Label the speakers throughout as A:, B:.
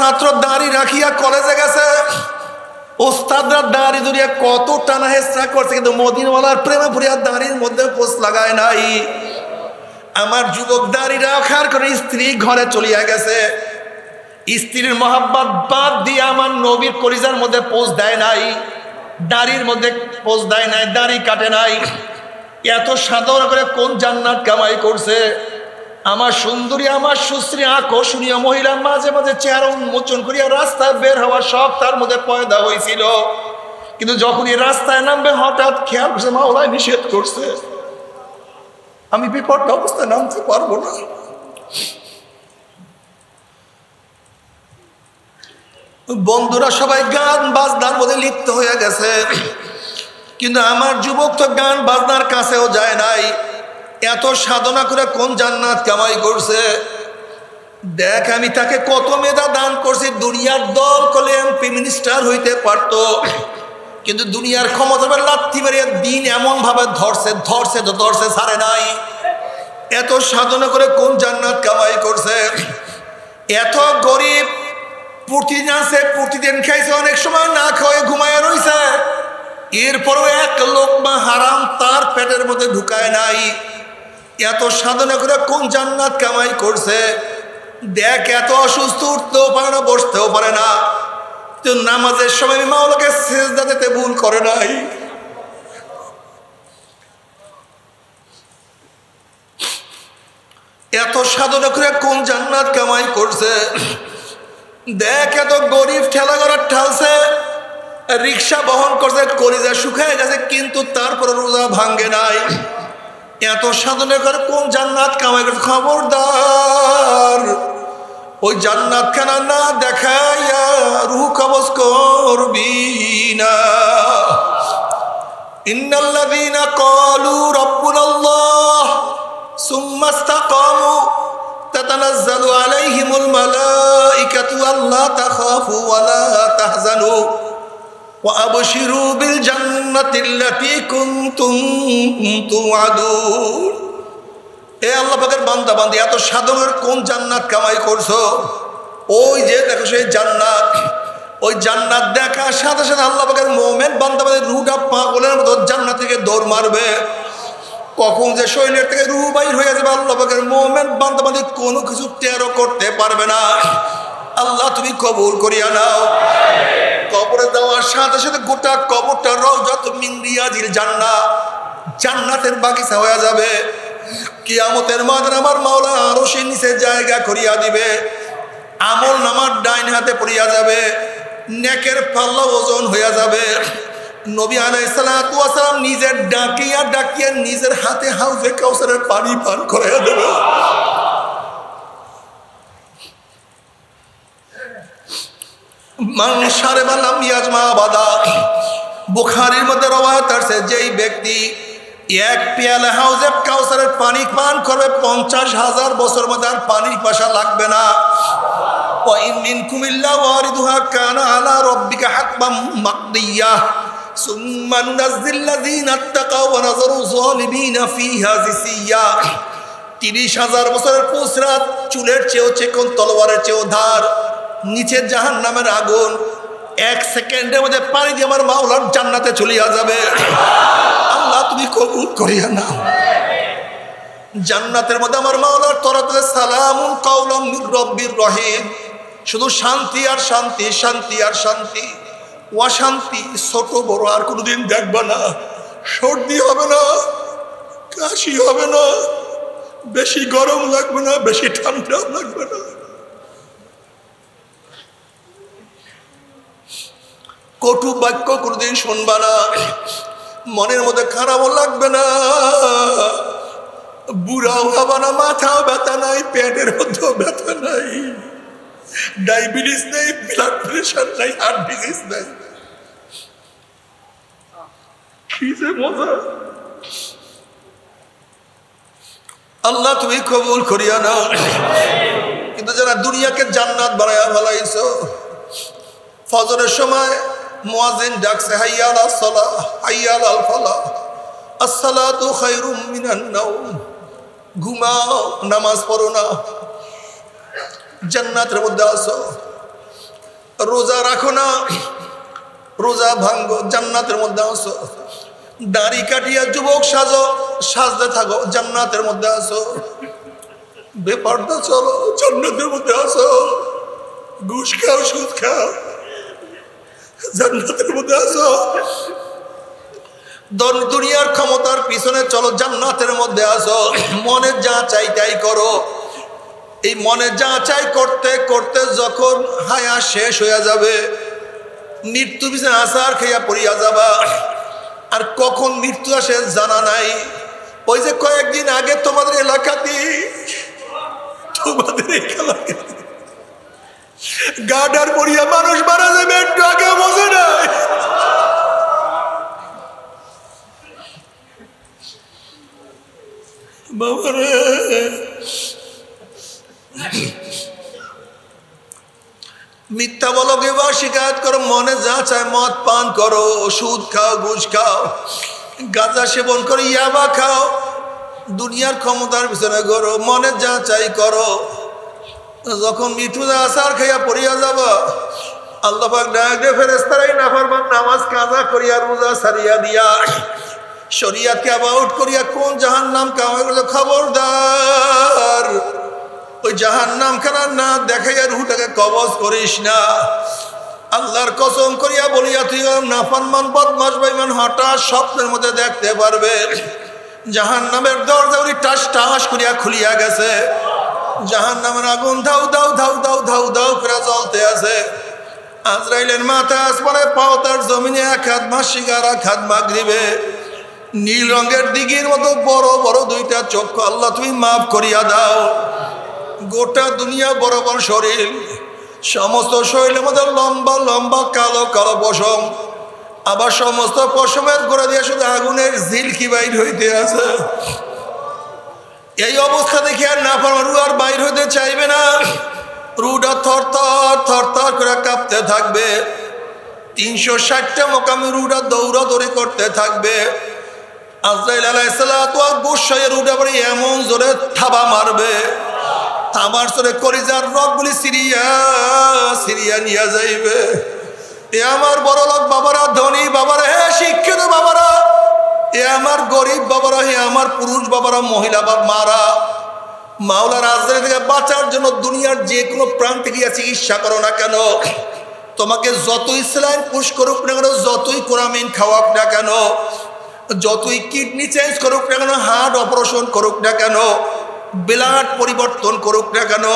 A: ছাত্র দাঁড়ি রাখিয়া কলেজে গেছে। ওস্তাদরা দাঁড়ি ধরিয়া কত টানা হেসরা করছে, কিন্তু মদিনওয়ালার প্রেমে পড়িয়া দাঁড়ির মধ্যে পোষ লাগায় নাই। আমার যুবক দাঁড়ি রাখার করে স্ত্রী ঘরে চলিয়া গেছে। স্ত্রীর মহাব্বত বাদ দিয়ে আমার নবীর কলিজার মধ্যে পোষ দেয় নাই, দাঁড়ির মধ্যে পোষ দেয় নাই, দাড়ি কাটে নাই। এত সাধারণ করে কোন জান্নাত কামাই করছে? আমার সুন্দরী, আমার সুশ্রী, আকর্ষণীয় মহিলা মাঝে মাঝে চেহারা উন্মোচন করিয়া রাস্তায় বের হওয়ার সব তার মধ্যে পয়দা হয়েছিল কিন্তু যখন এই রাস্তায় নামবে, হঠাৎ খেয়াল করছে মাওলায় নিষেধ করছে। আমি বিপদ অবস্থায় নামতে পারব না। বন্ধুরা, সবাই গান বাজনার মধ্যে লিপ্ত হয়ে গেছে। কিন্তু আমার যুবক তো গান বাজনার কাছেও যায় নাই। এত সাধনা করে কোন জান্নাত কামাই করছে? দেখ, আমি তাকে কত মেধা দান করছি, দুনিয়ার দল করলে এমপি মিনিস্টার হইতে পারত। কিন্তু দুনিয়ার ক্ষমতা লাথি মারিয়া দিন এমন ভাবে ধরছে ধরছে তো ধরছে ছাড়ে নাই। এত সাধনা করে কোন জান্নাত কামাই করছে? এত গরিব প্রতিদিন আছে প্রতিদিন খাইছে, অনেক সময় না খাওয়ে ঘুমায় রইছে। এরপরও এক লোকমা হারাম তার পেটের মধ্যে ঢুকায় নাই। এত সাধনা করে কোন জান্নাত কামাই করছে? দেখ, এত অসুস্থ উঠতেও পারে না, বসতেও পারে না। তো নামাজের সময় মাওলাকে সেজদা দিতে ভুল করে নাই। এত সাধনা করে কোন জান্নাত কামাই করছে? দেখ, এত গরিব ঠেলা করার ঠালছে। রিক্সা বহন করছে, কলিজা শুকায় গেছে, কিন্তু তারপরে রোজা ভাঙ্গে নাই। এত সাধনা করে কোন জান্নাত কামাই করছে খবরদার। ওই জান্নাত খানা না দেখাইয়া রুহ কবজ করবি না। ইন্নাল্লাযীনা ক্বালু রাব্বুনাল্লাহ সুম্মা ইসতাকামু তাতানাজ্জালু আলাইহিমুল মালাইকাতু আল্লা তাখাফু ওয়া লা তাহজানু। وأبشروا بالجنة التي كنتم توعدون এ আল্লাহ পাকের বান্দা বান্দি এত সাধনের কোন জান্নাত কামাই করছো ওই যে দেখো সেই জান্নাত ওই জান্নাত দেখার সাথে সাথে আল্লাহ পাকের মোমেন বান্দা বান্দির রুহটা পাগলের মতো জান্নাত থেকে দৌড় মারবে কখন যে শরীরের থেকে রুহ বাইর হয়ে যাবে আল্লাহ পাকের মোমেন বান্দা বান্দি কোনো কিছু টেরো করতে পারবে না আল্লাহ তুমি কবুল করিয়া নাও কবরে দেওয়ার সাথে সাথে গোটা কবরটা রওজাত মিন রিয়াজিল জান্নাত জান্নাতের বাগিচা হয়ে যাবে। কিয়ামতের মাঝে আমার মাওলা আরও সে নিচে জায়গা করিয়া দিবে। আমল নামার ডাইন হাতে পড়িয়া যাবে। নেকের পাল্লা ওজন হইয়া যাবে। নবী আলাইসালাম নিজের ডাকিয়া ডাকিয়া নিজের হাতে হাউজে কাউসারের পানি পান করাইয়া দেবে। মানসারে বালাম ইয়াজমা বাদা বুখারির মধ্যে রবায়ত আছে যেই ব্যক্তি এক পেয়ালা হাউজে কাউসারের পানি পান করবে পঞ্চাশ হাজার বছর মধ্যে আর পানির পাশা লাগবে না وإن منكم إلا واردها كان على ربك حتما مقضيا ثم ننزل الذين اتقوا ونذر الظالمين فيها جثيا তিরিশ হাজার বছরের পুসরাত চুলের চেয়েও চেকন তলোয়ারের চেয়েও ধার নিচের জাহান নামের আগুন, এক সেকেন্ডের মধ্যে পানি দিয়ে আমার মাওলার জান্নাতে চলিয়া যাবে। আল্লাহ, তুমি কবুল করিয়া না জান্নাতের মধ্যে আমার মাওলার তরফে সালামুন কাউলাম মির রব্বির রহিম। শুধু শান্তি আর শান্তি শান্তি আর শান্তি। অশান্তি, ছোট বড় আর কোনোদিন দেখবা না। সর্দি হবে না, কাশি হবে না, বেশি গরম লাগবে না, বেশি ঠান্ডা লাগবে না। কটু বাক্য কোনোদিন শুনবা না। মনের মধ্যে খারাপও লাগবে না। বুড়াও হবা না, মাথাও ব্যথা নাই, পেটের মধ্যেও ব্যথা নাই। ডায়াবেটিস নেই ব্লাড প্রেশার নাই হার্ট ডিজিজ নাই। আল্লাহ তুমি কবুল করিয়া নাও। কিন্তু যারা দুনিয়াকে জান্নাত বানায়া ফেলাইছো, ফজরের সময় মুয়াজিন ডাকছে হাইয়াল আসসালা হাইয়াল আল ফালা আসসালাতু খায়রুম মিনান নাওম, ঘুমাও, নামাজ পড়ো না, জান্নাতের মধ্যে আসো, রোজা রাখো না, রোজা ভাঙ্গো, জান্নাতের মধ্যে আসো, দাড়ি কাটিয়া যুবক সাজো, সাজতে থাকো, জান্নাতের মধ্যে আসো বেপারটা চলো, জান্নাতের মধ্যে আসো, ঘুষ খাও, সুদ খাও জান্নাতের মধ্যে আসো দুনিয়ার ক্ষমতার পিছনে চলো, জান্নাতের মধ্যে আসো মনে যা চাই তাই করো। এই মনে যা চাই করতে করতে যখন হায়া শেষ হয়ে যাবে মৃত্যু পিছনে আসার খেয়া পড়িয়া যাবা। আর কখন মৃত্যু আসে জানা নাই। ওই যে কয়েকদিন আগে তোমাদের এলাকাতে তোমাদের এলাকাতে গাডার পড়িয়া মানুষ মারা যাবে, একটু আগে বোঝে নাই। মিথ্যা বলো বা শিকায়ত করো, মনে যা চায় মদ পান করো, ওষুধ খাও, ঘুষ খাও, গাঁজা সেবন করো, ইয়াবা খাও, দুনিয়ার ক্ষমতার পিছনে করো মনে যা চাই করো। যখন মৃত্যুদা আসার খাইয়া পড়িয়া যাব আল্লাহ পাক ডাক ফেরেস্তারাই নাফরমান নামাজ কাজা করিয়া, রোজা সারিয়া দিয়া, শরিয়াতকে অ্যাবাউট করিয়া কোন জাহান নাম কামাই খবরদার? ওই জাহান নাম খানা না দেখাইয়া রুহটাকে কবজ করিস না। আল্লাহর কসম করিয়া বলিয়া তুই নাফানমান বদমাস বাইমান হঠাৎ স্বপ্নের মধ্যে দেখতে পারবে। জাহান নামের দরজা উনি টাস টাস করিয়া খুলিয়া গেছে। জাহান নামের আগুন ধাউ ধাউ ধাউ ধাউ ধাউ ধাউ করে চলতে আছে। আজরাইলের মাথা আসমানে পাও তার জমিনে এক হাত মাসিক আর এক হাত মাগরিবে। নীল রঙের দিঘির মতো বড় বড় দুইটা চক্ষু আল্লাহ তুমি মাফ করিয়া দাও। গোটা দুনিয়া বড় বড় শরীর, সমস্ত শরীরের মধ্যে লম্বা লম্বা কালো কালো পশম। আবার সমস্ত পশমের গোড়া দিয়ে শুধু আগুনের ঝিলকি বাইর হইতে আছে। এই অবস্থা দেখে আর না পারো রু আর বাইর হইতে চাইবে না। রুটা থর থর করে কাঁপতে থাকবে। তিনশো ষাটটা মোকামি রুটা দৌড়াদৌড়ি করতে থাকবে। আজরাইল আলাইসাল্লাহ গোসাইয়ের রুটা পরে এমন জোরে থাবা মারবে। থাবার জোরে করিজার রকগুলি সিরিয়া সিরিয়া নিয়ে যাইবে। এ আমার বড় লোক বাবারা, ধনী বাবারা, হে শিক্ষিত বাবারা এ আমার গরিব বাবারা, হে আমার পুরুষ বাবারা, মহিলা বা মারা মাওলার আজরাইল থেকে বাঁচার জন্য দুনিয়ার যে কোনো প্রান্তে গিয়ে চিকিৎসা করো না কেন? তোমাকে যতই স্যালাইন পুশ করুক না কেন, যতই কোরামিন খাওয়াক না কেন, যতই কিডনি চেঞ্জ করুক না কেন, হার্ট অপারেশন করুক না কেন, ব্লাড পরিবর্তন করুক না কেন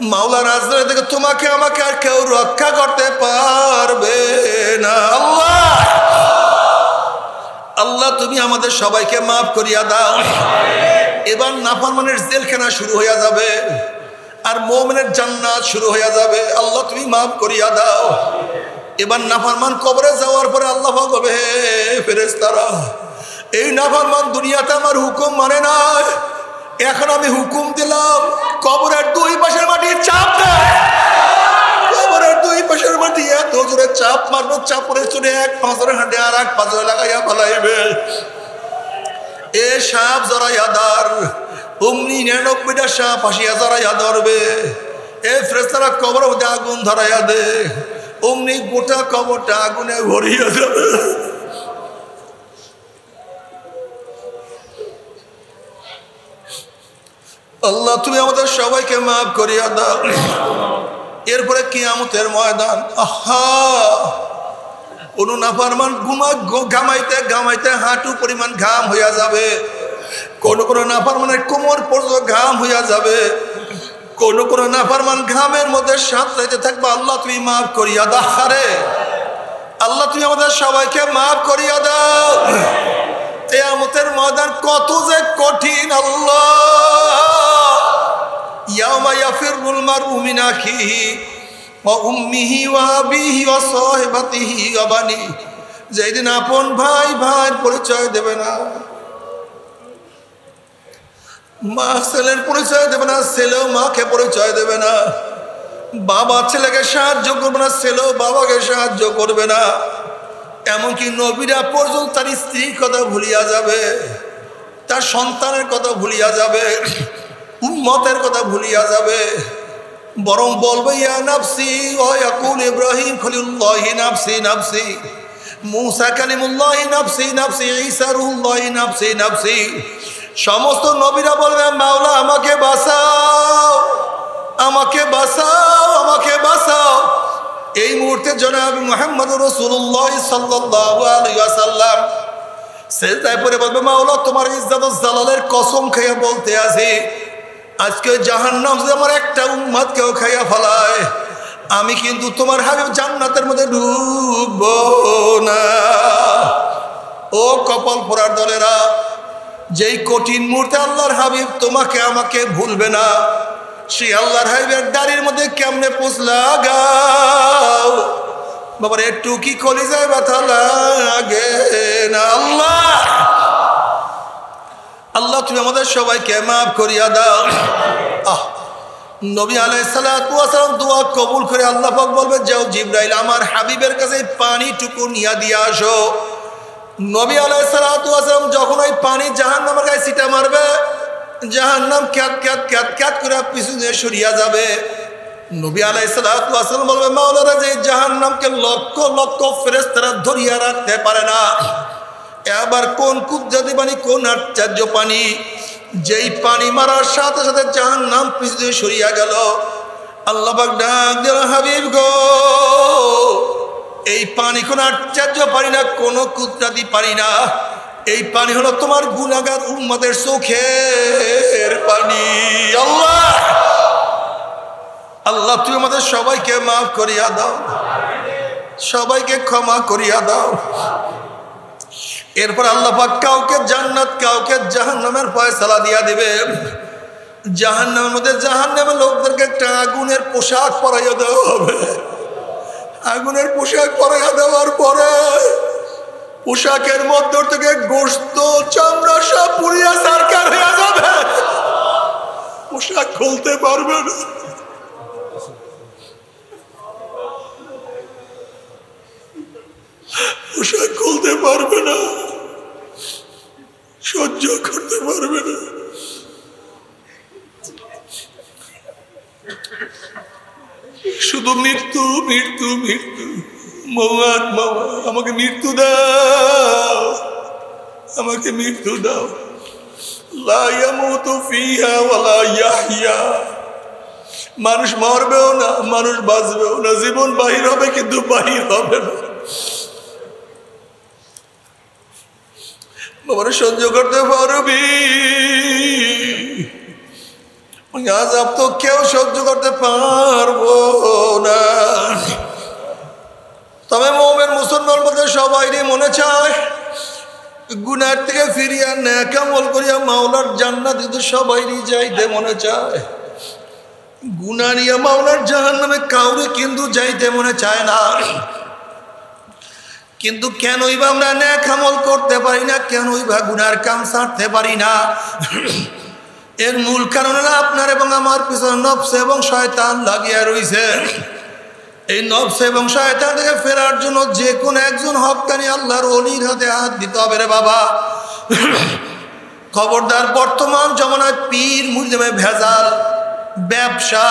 A: মাওলার আজরাইল থেকে তোমাকে, আমাকে আর কেউ রক্ষা করতে পারবে না। আল্লাহ! আল্লাহ, তুমি আমাদের সবাইকে মাফ করিয়া দাও। এবার নাফরমানের জেলখানা শুরু হইয়া যাবে আর মোমেনের জান্নাত শুরু হইয়া যাবে। আল্লাহ, তুমি মাফ করিয়া দাও। এবার নাফরমান কবরে যাওয়ার পরে আল্লাহ বলবে, হে ফেরেস্তারা এই নাফরমান দুনিয়াতে আমার হুকুম মানে না এখন আমি হুকুম দিলাম, কবরের দুই পাশের মাটি চাপ দেয়। পাশের মাটি এত জোরে চাপ মারবো চাপরে চলে এক পাঁচরে হাঁটে আর এক পাঁচরে লাগাইয়া ফেলাইবে। এ সাপ জড়াইয়া দার অমনি নিরানব্বইটা সাপ আসিয়া জড়াইয়া ধরবে। এ ফ্রেস্তারা কবর মধ্যে আগুন ধরাইয়া দে, অমনি গোটা কবরটা আগুনে ভরিয়া যাবে। আল্লাহ, তুমি আমাদের সবাইকে মাফ করিয়া দাও। এরপরে কিয়ামতের ময়দান, আহা! কোন নাফারমান ঘুমা ঘামাইতে ঘামাইতে হাঁটু পরিমাণ ঘাম হইয়া যাবে। কোন কোন নাফারমানের কোমর পর্যন্ত ঘাম হইয়া যাবে। কোন কোন নাফারমান ঘামের মধ্যে সাঁতরাইতে থাকবে, আল্লাহ তুমি মাফ করিয়া দাও। হারে আল্লাহ তুমি আমাদের সবাইকে মাফ করিয়া দাও। কেয়ামতের ময়দান কত যে কঠিন, আল্লাহ! ইয়ামা ইয়াফিরুল মারউ মিন আখিহি ওয়া উম্মিহি ওয়া আবিহি ওয়া সাহিবাতিহি ওয়া যেদিন আপন ভাই ভাইয়ের পরিচয় দেবে না, মা ছেলের পরিচয় দেবে না ছেলেও মাকে পরিচয় দেবে না, বাবা ছেলেকে সাহায্য করবে না ছেলেও বাবাকে সাহায্য করবে না, এমনকি নবীরা পর্যন্ত তার স্ত্রীর কথা ভুলিয়া যাবে, তার সন্তানের কথা ভুলিয়া যাবে। উম্মতের কথা ভুলিয়া যাবে। বরং বলবে, ইয়া নাফসি ও ইয়াকুল ইব্রাহিম খলিলুল্লাহি নাফসি নাফসি। মুসা কালিমুল্লাহি নাফসি নাফসি। ঈসা রুহুল্লাহি নাফসি নাফসি। সমস্ত নবীরা বলবে, মাওলা, আমাকে বাঁচাও। আমাকে বাঁচাও আমাকে বাঁচাও। এই মুহূর্তে জনাব মোহাম্মদ রসুল্লাহ ওয়াসাল্লাম সেজদায় পরে বলবে, মাওলা, তোমার ইজ্জত জালালের কসম খেয়ে বলতে আছি আজকে জাহান্নাম যদি আমার একটা উম্মাদ কেউ খাইয়া ফেলায়, আমি কিন্তু তোমার হাবিব জান্নাতের মধ্যে ঢুকব না। ও কপাল পোড়ার দলেরা, যেই কঠিন মুহূর্তে আল্লাহর হাবিব তোমাকে আমাকে ভুলবে না, সেই আল্লাহর হাবিবের দাড়ির মধ্যে কেমনে পোষলা গাও বাবার, একটু কি কলিজায় ব্যথা লাগে না? আল্লাহ! আল্লাহ, তুমি আমাদের সবাইকে মাফ করিয়া দাও। আহ, নবী আলাইসালাম দোয়া কবুল করে আল্লাহ বলবে যাও জিব্রাইল, আমার হাবিবের কাছে পানিটুকু নিয়া দিয়ে আসো। নবী আলাইসালাম যখন ওই পানি জাহান নামের গায়ে সিটা মারবে জাহান নাম ক্যাত ক্যাত ক্যাত করে পিছনে সরিয়া যাবে। নবী আলাইসালাম বলবে মাওলানা, যে জাহান নামকে লক্ষ লক্ষ ফেরেস্তারা ধরিয়া রাখতে পারে না এবার কোন কুদ্জাদি পানি, কোন আশ্চর্য পানি? যেই পানি মারার সাথে সাথে জাহান নাম পিছনে সরিয়া গেল। আল্লাহ ডাক দিল, হাবিব গো, এই পানি কোন আশ্চর্য পারি না, কোনো কুদ্রাদি পারি না? এই পানি হলো তোমার গুণাগার উম্মাদের চোখের পানি। আল্লাহ আল্লাহ তুই আমাদের সবাইকে মাফ করিয়া দাও। সবাইকে ক্ষমা করিয়া দাও। এরপর আল্লাহ পাক কাউকে জান্নাত, কাউকে জাহান্নামের ফয়সালা দিয়া দিবে। জাহান্নামের মধ্যে জাহান্নামের লোকদেরকে একটা আগুনের পোশাক পরাইয়া দেওয়া হবে। আগুনের পোশাক পরাইয়া দেওয়ার পরে পোশাকের মধ্য থেকে গোস্ত চামড়া সব পুড়িয়া সরকার হয়ে যাবে। পোশাক খুলতে পারবে না। পোশাক খুলতে পারবে না সহ্য করতে পারবে না শুধু মৃত্যু মৃত্যু। মৌয়ান মামা আমাকে মৃত্যু দাও। আমাকে মৃত্যু দাও। মানুষ মরবেও না, মানুষ বাঁচবেও না। জীবন বাহির হবে, কিন্তু বাহির হবে না। সহ্য করতে পারবি। আজাব তো কেউ সহ্য করতে পারব না। তবে মোমের মুসলমান বলতে সবাই মনে চায়, গুনার থেকে ফিরিয়া ন্যাকামল করিয়া মাওলার জান্নাত কিন্তু সবাইরই যাইতে মনে চায়। গুনা নিয়ে মাওলার জাহান নামে কাউরে কিন্তু যাইতে মনে চায় না। কিন্তু কেনই বা আমরা ন্যাক আমল করতে পারি না, কেনই বা গুনার কাম ছাড়তে পারি না। এর মূল কারণ হলো আপনার এবং আমার পিছনে নবস এবং শয়তান লাগিয়া রইছে। এই নবস এবং শয়তান থেকে ফেরার জন্য যে কোনো একজন হকানি আল্লাহর অলির হাতে হাত দিতে হবে রে বাবা। খবরদার বর্তমান জমানায় পীর মুজমে ভেজাল, ব্যবসা,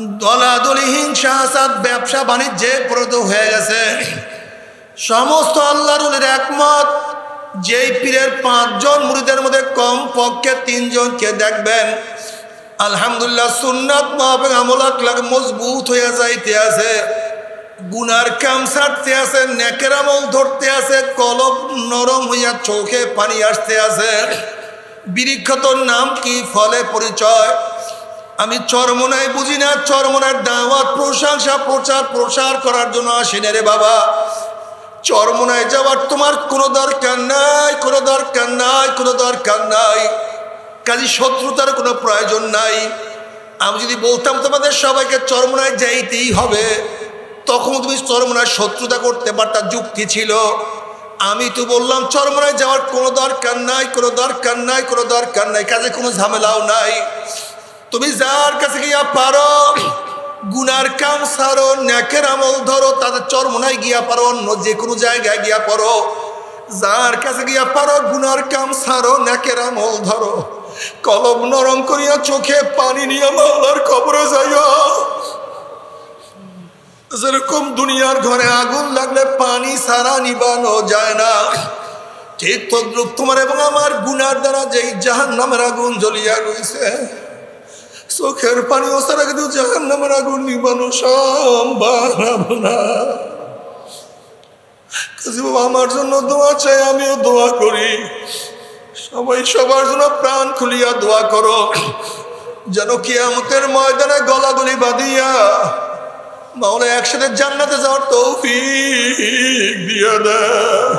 A: দলাদলি, হিংসা ব্যবসা, বাণিজ্যে প্রত হয়ে গেছে। সমস্ত আল্লাহর একমত। যেই পীরের পাঁচজন মুড়িদের মধ্যে কম পক্ষে তিনজনকে দেখবেন, আলহামদুলিল্লাহ সুন্নাত মাহবে আমল আখলাক মজবুত হয়ে যাইতে আছে, গুনার কাম ছাড়তে আছে, নেকের আমল ধরতে আছে কলব নরম হইয়া চোখে পানি আসতে আছে। বিরিক্ষত নাম কি ফলে পরিচয়? আমি চরমনায় বুঝি না, চরমনার দাওয়াত, প্রশংসা প্রচার প্রসার করার জন্য আসেন রে বাবা। চরমনায় যাওয়ার তোমার কোনো দরকার নাই, কোনো দরকার নাই, কোনো দরকার নাই। কাজী শত্রুতার কোনো প্রয়োজন নাই। আমি যদি বলতাম তোমাদের সবাইকে চরমনায় যাইতেই হবে তখন তুমি চরমনায় শত্রুতা করতে পারতা যুক্তি ছিল। আমি তো বললাম, চরমনায় যাওয়ার কোনো দরকার নাই, কোনো দরকার নাই, কোনো দরকার নাই, কাজে কোনো ঝামেলাও নাই। তুমি যার কাছে গিয়া পারো গুনার কাম সারো, ন্যাকের আমল ধরো, তাদের চরমনায় গিয়া পারো, অন্য যে কোনো জায়গায় গিয়া পারো। যার কাছে গিয়া পারো, গুনার কাম সারো, ন্যাকের আমল ধরো। কলম নরম করিয়া চোখে পানি নিয়ে মাওলার কবরে যাইয়া যেরকম দুনিয়ার ঘরে আগুন লাগলে পানি সারা নিবানো যায় না। ঠিক তদ্রুপ তোমার এবং আমার গুনার দ্বারা যেই জাহান নামের আগুন জ্বলিয়া রয়েছে চোখের পানি ওসারা কিন্তু জাহান নামের আগুন নিবানো সম্ভব না কাজী বাবা, আমার জন্য দোয়া চাই, আমিও দোয়া করি। সবাই সবার জন্য প্রাণ খুলিয়া দোয়া করো, যেন কিয়ামতের ময়দানে গলাগলি বাঁধিয়া মাওলা একসাথে জান্নাতে যাওয়ার তৌফিক দিয়া দেয়।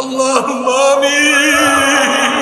A: আল্লাহ আমিন।